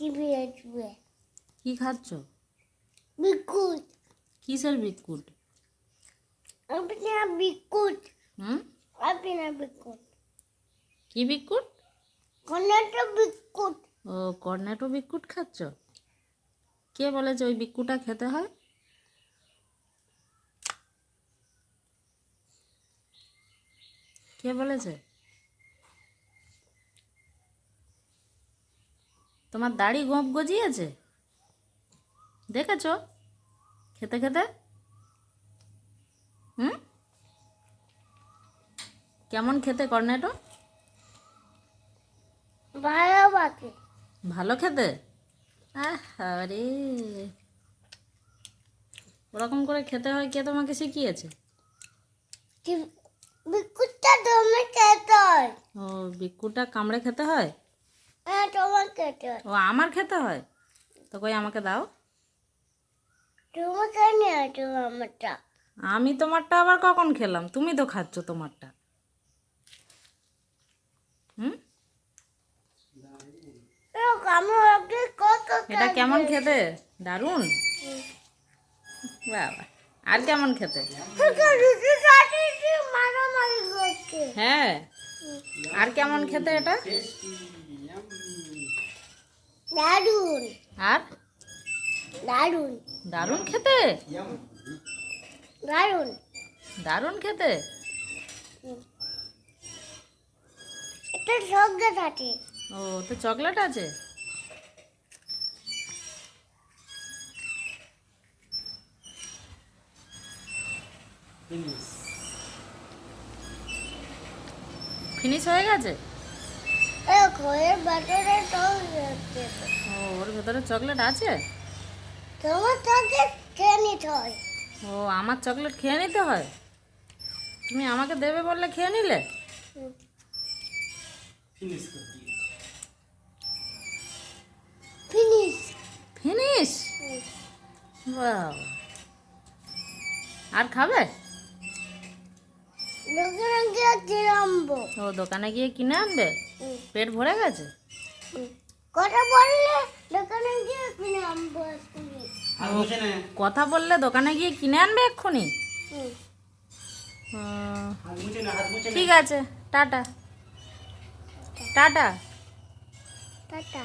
TV আসবে। কি খাচ্ছ? বিকুট কিসের বিস্কুট? আপনি না বিকুট হুম? আপনি না বিকুট কি বিস্কুট? কোনটা বিকুট ও কর্নেটো বিস্কুট খাচ্ছ? কে বলেছে ওই বিস্কুটটা খেতে হয়? কে বলেছে? তোমার দাড়ি গোপ গজিয়েছে? দেখেছ? খেতে খেতে? হুম? কেমন খেতে কর্নেটো? ভালো বাকি। ভালো খেতে? আরে ওরকম করে খেতে হয় কে তোমাকে শিখিয়েছে? খেতে হয়। ও বিক্কুটা কামড়ে খেতে হয়? হ্যাঁ তোমার খেতে হয়। ও আমার খেতে হয়? তো কই আমাকে দাও। আমারটা। আমি তোমারটা আবার কখন খেলাম? তুমি তো খাচ্ছ তোমারটা। হুম? এটা কেমন খেতে? দারুণ? বাবা আর কেমন খেতে? হ্যাঁ? আর কেমন খেতে এটা? দারুণ আর? দারুণ দারুণ খেতে? দারুণ দারুণ খেতে? এটা সঙ্গে থাকে ও তো চকলেট আছে? ফিনিশ হয়ে গেছে? ঘরের বাটারে টক ভেতরে চকলেট আছে? তোমার খেয়ে নিতে হয়। ও আমার চকলেট খেয়ে নিতে হয়? তুমি আমাকে দেবে বললে খেয়ে নিলে? ফিনিশ ফিনিশ বাহ। আর খাবে? দোকানে গিয়ে কিনে আনব। ও দোকানে গিয়ে কিনে আনবে? পেট ভরে গেছে? কথা বললে দোকানে গিয়ে কিনে আনব এক্ষুনি কথা বললে দোকানে গিয়ে কিনে আনবে এক্ষুনি? ঠিক আছে টাটা। টাটা। টাটা।